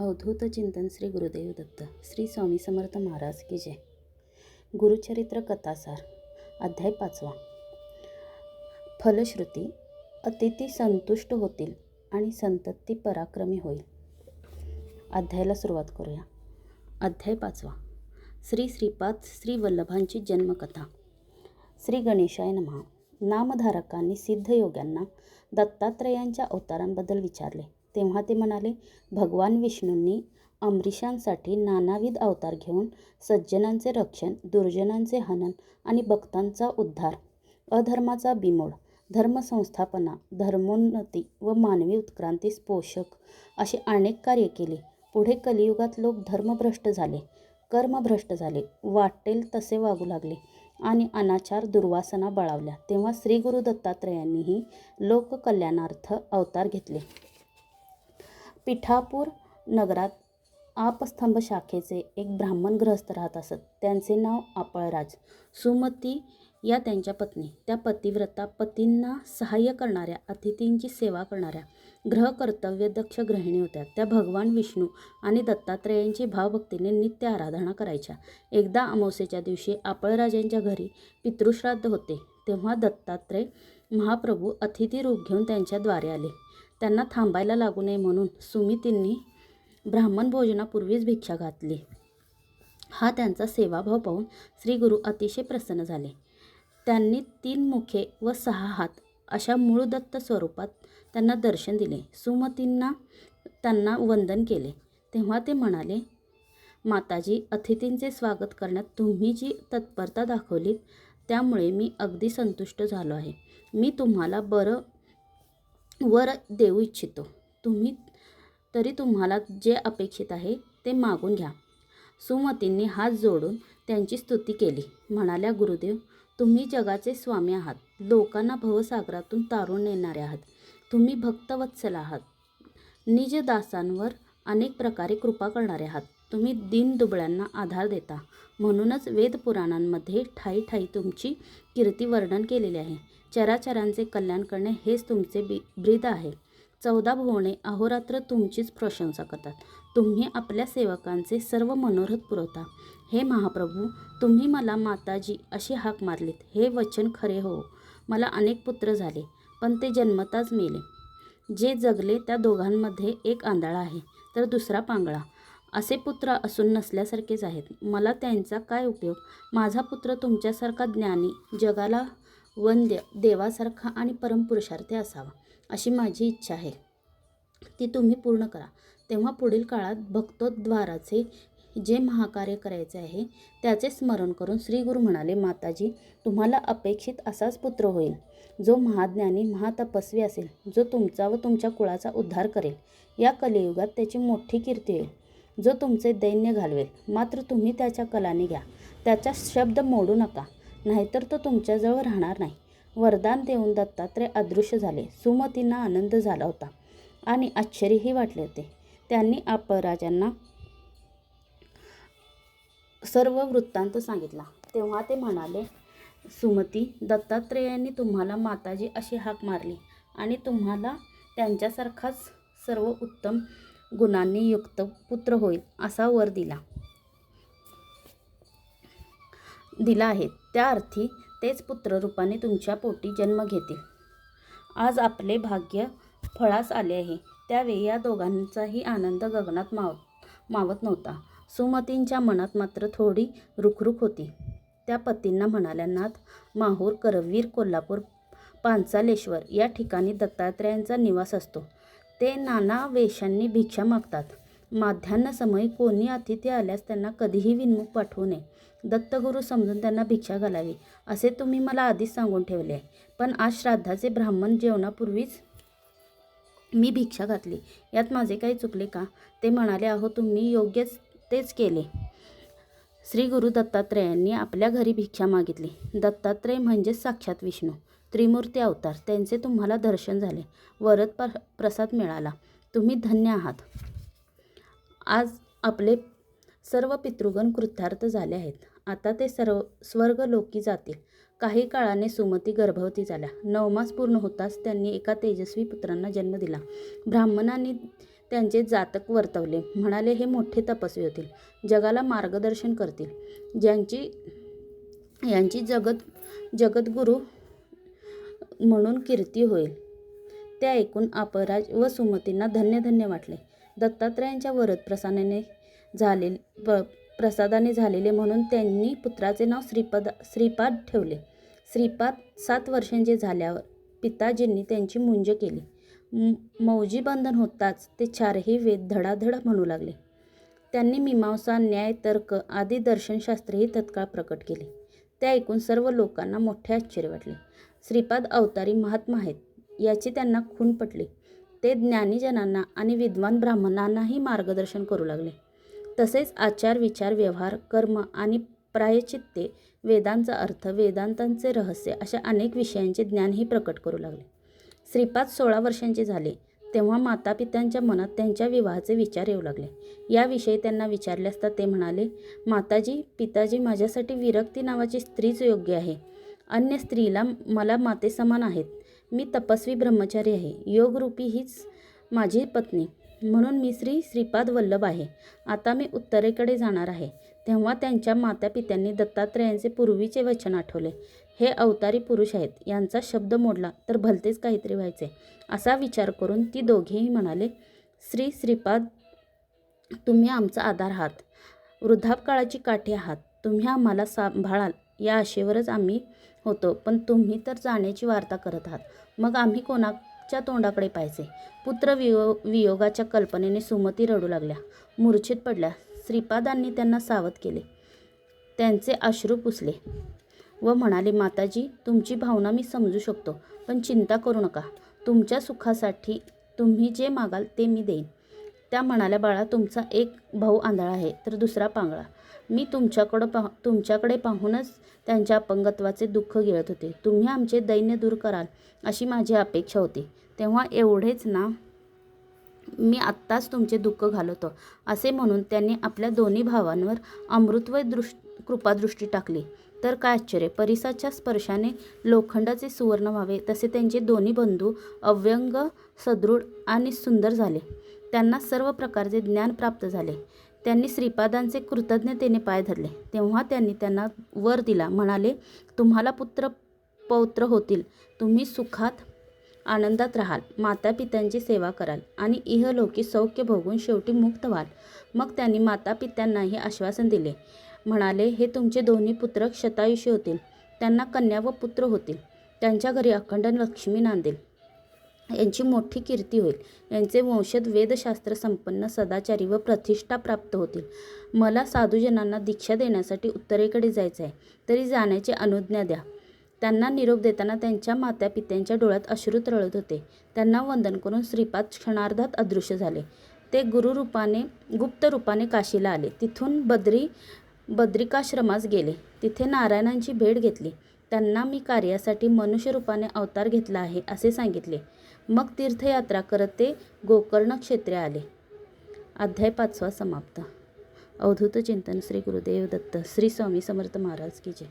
अवधूत चिंतन श्री गुरुदेव दत्त श्री स्वामी समर्थ महाराज की जय. गुरुचरित्र कथासार अध्याय पाचवा. फलश्रुती अतिथी संतुष्ट होतील आणि संतती पराक्रमी होईल. अध्यायाला सुरुवात करूया. अध्याय पाचवा. श्री श्रीपाद श्री वल्लभांची जन्मकथा. श्री गणेशाय नमः. नामधारकांनी सिद्धयोग्यांना दत्तात्रयांच्या अवतारांबद्दल विचारले. तेव्हा ते म्हणाले भगवान विष्णूंनी अमरीशांसाठी नानाविध अवतार घेऊन सज्जनांचे रक्षण दुर्जनांचे हनन आणि भक्तांचा उद्धार अधर्माचा बिमोड धर्मसंस्थापना धर्मोन्नती व मानवी उत्क्रांतीस पोषक असे अनेक कार्य केले. पुढे कलियुगात लोक धर्मभ्रष्ट झाले कर्मभ्रष्ट झाले वाटेल तसे वागू लागले आणि अनाचार दुर्वासना बळावल्या. तेव्हा श्री गुरु दत्तात्रयांनीही लोककल्याणार्थ अवतार घेतले. पिठापूर नगरात आपस्तंभ शाखेचे एक ब्राह्मण ग्रहस्थ राहत असत. त्यांचे नाव आपळराज. सुमती या त्यांच्या पत्नी. त्या पतिव्रता पतींना सहाय्य करणाऱ्या अतिथींची सेवा करणाऱ्या ग्रहकर्तव्य दक्ष गृहिणी होत्या. त्या भगवान विष्णू आणि दत्तात्रेयांची भावभक्तीने नित्य आराधना करायच्या. एकदा अमावस्येच्या दिवशी आपळराजांच्या घरी पितृश्राद्ध होते. तेव्हा दत्तात्रय महाप्रभू अतिथी रूप घेऊन त्यांच्याद्वारे आले. त्यांना थांबायला लागू नये म्हणून सुमितींनी ब्राह्मण भोजनापूर्वीच भिक्षा घातली. हा त्यांचा सेवाभाव पाहून श्री गुरु अतिशय प्रसन्न झाले. त्यांनी तीन मुखे व सहा हात अशा मूळ दत्त स्वरूपात त्यांना दर्शन दिले. सुमतींना त्यांना वंदन केले. तेव्हा ते म्हणाले माताजी अतिथींचे स्वागत करण्यात तुम्ही जी तत्परता दाखवलीत त्यामुळे मी अगदी संतुष्ट झालो आहे. मी तुम्हाला बरं वर देऊ इच्छितो. तुम्ही तरी तुम्हाला जे अपेक्षित आहे ते मागून घ्या. सुमतींनी हात जोडून त्यांची स्तुती केली. म्हणाल्या गुरुदेव तुम्ही जगाचे स्वामी आहात. लोकांना भवसागरातून तारून नेणारे आहात. तुम्ही भक्तवत्सल आहात. निज दासांवर अनेक प्रकारे कृपा करणारे आहात. तुम्ही दीनदुबळ्यांना आधार देता. म्हणूनच वेदपुराणांमध्ये ठाई ठाई तुमची कीर्ती वर्णन केलेली आहे. चराचरांचे कल्याण करणे हेच तुमचे बी ब्रीद आहे. चौदा भुवने अहोरात्र तुमचीच प्रशंसा करतात. तुम्ही आपल्या सेवकांचे सर्व मनोरथ पुरवता. हे महाप्रभू तुम्ही मला माताजी अशी हाक मारलीत. हे वचन खरे हो. मला अनेक पुत्र झाले पण ते जन्मताच मेले. जे जगले त्या दोघांमध्ये एक आंधळा आहे तर दुसरा पांगळा. असे पुत्र असून नसल्यासारखेच आहेत. मला त्यांचा काय उपयोग? माझा पुत्र तुमच्यासारखा ज्ञानी जगाला वंद्य देवासारखा आणि परमपुरुषार्थी असावा अशी माझी इच्छा आहे. ती तुम्ही पूर्ण करा. तेव्हा पुढील काळात भक्तोद्वाराचे जे महाकार्य करायचे आहे त्याचे स्मरण करून श्री गुरु म्हणाले माताजी तुम्हाला अपेक्षित असाच पुत्र होईल जो महाज्ञानी महातपस्वी असेल जो तुमचा व तुमच्या कुळाचा उद्धार करेल. या कलियुगात त्याची मोठी कीर्ती होईल. जो तुमचे दैन्य घालवेल. मात्र तुम्ही त्याच्या कलाने घ्या. त्याचा शब्द मोडू नका. नाहीतर तो तुमच्याजवळ राहणार नाही. वरदान देऊन दत्तात्रय अदृश्य झाले. सुमतींना आनंद झाला होता आणि आश्चर्यही वाटले होते. त्यांनी अपराजांना सर्व वृत्तांत सांगितला. तेव्हा ते म्हणाले सुमती दत्तात्रेयांनी तुम्हाला माताजी अशी हाक मारली आणि तुम्हाला त्यांच्यासारखाच सर्व उत्तम गुणांनी युक्त पुत्र होईल असा वर दिला. दिला आहे. त्या अर्थी तेच पुत्ररूपाने तुमच्या पोटी जन्म घेतील. आज आपले भाग्य फळास आले आहे. त्यावेळी या दोघांचाही आनंद गगनात माव मावत नव्हता. सुमतींच्या मनात मात्र थोडी रुखरुख होती. त्या पतींना म्हणाल्या नाथ माहूर करवीर कोल्हापूर पांचालेश्वर या ठिकाणी दत्तात्रेयांचा निवास असतो. ते नाना वेशांनी भिक्षा मागतात. माध्यान्हसमय कोणी अतिथी आल्यास त्यांना कधीही विनमुख पाठवू नये. दत्तगुरू समजून त्यांना भिक्षा घालावी असे तुम्ही मला आधीच सांगून ठेवले आहे. पण आज श्राद्धाचे ब्राह्मण जेवणापूर्वीच मी भिक्षा घातली. यात माझे काही चुकले का? ते म्हणाले अहो तुम्ही योग्यच तेच केले. श्री गुरु दत्तात्रयांनी आपल्या घरी भिक्षा मागितली. दत्तात्रय म्हणजेच साक्षात विष्णू. त्रिमूर्ती अवतार. त्यांचे तुम्हाला दर्शन झाले. वरद प्र प्रसाद मिळाला. तुम्ही धन्य आहात. आज आपले सर्व पितृगण कृतार्थ झाले आहेत. आता ते सर्व स्वर्ग लोकी जातील. काही काळाने सुमती गर्भवती झाल्या. नवमास पूर्ण होताच त्यांनी एका तेजस्वी पुत्रांना जन्म दिला. ब्राह्मणांनी त्यांचे जातक वर्तवले. म्हणाले हे मोठे तपस्वी होतील. जगाला मार्गदर्शन करतील. ज्यांची यांची जगत जगद्गुरू म्हणून कीर्ती होईल. ते ऐकून अपराज व सुमतींना धन्य धन्य वाटले. दत्तात्रयांच्या वरद प्रसादाने झाले प प्रसादाने झालेले म्हणून त्यांनी पुत्राचे नाव श्रीपद श्रीपाद ठेवले. श्रीपाद सात वर्षांचे झाल्यावर पिताजींनी त्यांची मुंज केली. मौजी बंधन होताच ते चारही वेद धडाधड म्हणू लागले. त्यांनी मीमांसा न्याय तर्क आदी दर्शनशास्त्रही तत्काळ प्रकट केले. ते ऐकून सर्व लोकांना मोठे आश्चर्य वाटले. श्रीपाद अवतारी महात्मा आहेत याची त्यांना खून पटली. ते ज्ञानीजनांना आणि विद्वान ब्राह्मणांनाही मार्गदर्शन करू लागले. तसेच आचार विचार व्यवहार कर्म आणि प्रायचित्ते वेदांचा अर्थ वेदांतांचे रहस्य अशा अनेक विषयांचे ज्ञानही प्रकट करू लागले. श्रीपाद सोळा वर्षांचे झाले तेव्हा मातापित्यांच्या मनात त्यांच्या विवाहाचे विचार येऊ लागले. याविषयी त्यांना विचारले असता ते म्हणाले माताजी पिताजी माझ्यासाठी विरक्ती नावाची स्त्रीच योग्य आहे. अन्य स्त्रीला मला माते समान आहेत. मी तपस्वी ब्रह्मचारी आहे. योगरूपी हीच माझी पत्नी. म्हणून मी श्री श्रीपाद वल्लभ आहे. आता मी उत्तरेकडे जाणार आहे. तेव्हा त्यांच्या मातापित्यांनी दत्तात्रयांचे पूर्वीचे वचन आठवले. हे अवतारी पुरुष आहेत. यांचा शब्द मोडला तर भलतेच काहीतरी व्हायचे. असा विचार करून ती दोघेही म्हणाले श्री श्रीपाद तुम्ही आमचा आधार आहात. वृद्धापकाळाची काठी आहात. तुम्ही आम्हाला सांभाळाल. या आशेवरच आम्ही होतो. पण तुम्ही तर जाण्याची वार्ता करत आहात. मग आम्ही कोणाच्या तोंडाकडे पाहायचे? पुत्र वियो वियोगाच्या कल्पनेने सुमती रडू लागल्या. मूर्छित पडल्या. श्रीपादांनी त्यांना सावध केले. त्यांचे अश्रू पुसले व म्हणाले माताजी तुमची भावना मी समजू शकतो पण चिंता करू नका. तुमच्या सुखासाठी तुम्ही जे मागाल ते मी देईन. त्या म्हणाल्या बाळा तुमचा एक भाऊ आंधळा आहे तर दुसरा पांगळा. मी तुमच्याकडं पाह तुमच्याकडे पाहूनच त्यांच्या अपंगत्वाचे दुःख गिळत होते. तुम्ही आमचे दैन्य दूर कराल अशी माझी अपेक्षा होती. तेव्हा एवढेच ना मी आत्ताच तुमचे दुःख घालवतो. असे म्हणून त्यांनी आपल्या दोन्ही भावांवर अमृतवय दृष् कृपादृष्टी टाकली. तर काय आश्चर्य परिसाच्या स्पर्शाने लोखंडाचे सुवर्ण व्हावे तसे त्यांचे दोन्ही बंधू अव्यंग सदृढ आणि सुंदर झाले. त्यांना सर्व प्रकारचे ज्ञान प्राप्त झाले. त्यांनी श्रीपादांचे कृतज्ञतेने पाय धरले. तेव्हा त्यांनी त्यांना वर दिला. म्हणाले तुम्हाला पुत्र पौत्र होतील. तुम्ही सुखात आनंदात राहाल. मातापित्यांची सेवा कराल आणि इहलोकी सौख्य भोगून शेवटी मुक्त व्हाल. मग त्यांनी मातापित्यांनाही आश्वासन दिले. म्हणाले हे तुमचे दोन्ही पुत्र शतायुषी होतील. त्यांना कन्या व पुत्र होतील. त्यांच्या घरी अखंड लक्ष्मी नांदेल. यांची मोठी कीर्ती होईल. यांचे वंशज वेदशास्त्र संपन्न सदाचारी व प्रतिष्ठा प्राप्त होतील. मला साधूजनांना दीक्षा देण्यासाठी उत्तरेकडे जायचं आहे तरी जाण्याची अनुज्ञा द्या. त्यांना निरोप देताना त्यांच्या मातापित्यांच्या डोळ्यात अश्रू रळत होते. त्यांना वंदन करून श्रीपाद क्षणार्धात अदृश्य झाले. ते गुरुरूपाने गुप्त रूपाने काशीला आले. तिथून बद्री बद्रिकाश्रमास गेले. तिथे नारायणांची भेट घेतली. त्यांना मी कार्यासाठी मनुष्यरूपाने अवतार घेतला आहे असे सांगितले. मग तीर्थयात्रा करत ते गोकर्ण क्षेत्रे आले. अध्याय पाचवा समाप्त. अवधूत चिंतन श्री गुरुदेव दत्त. श्री स्वामी समर्थ महाराज की जय.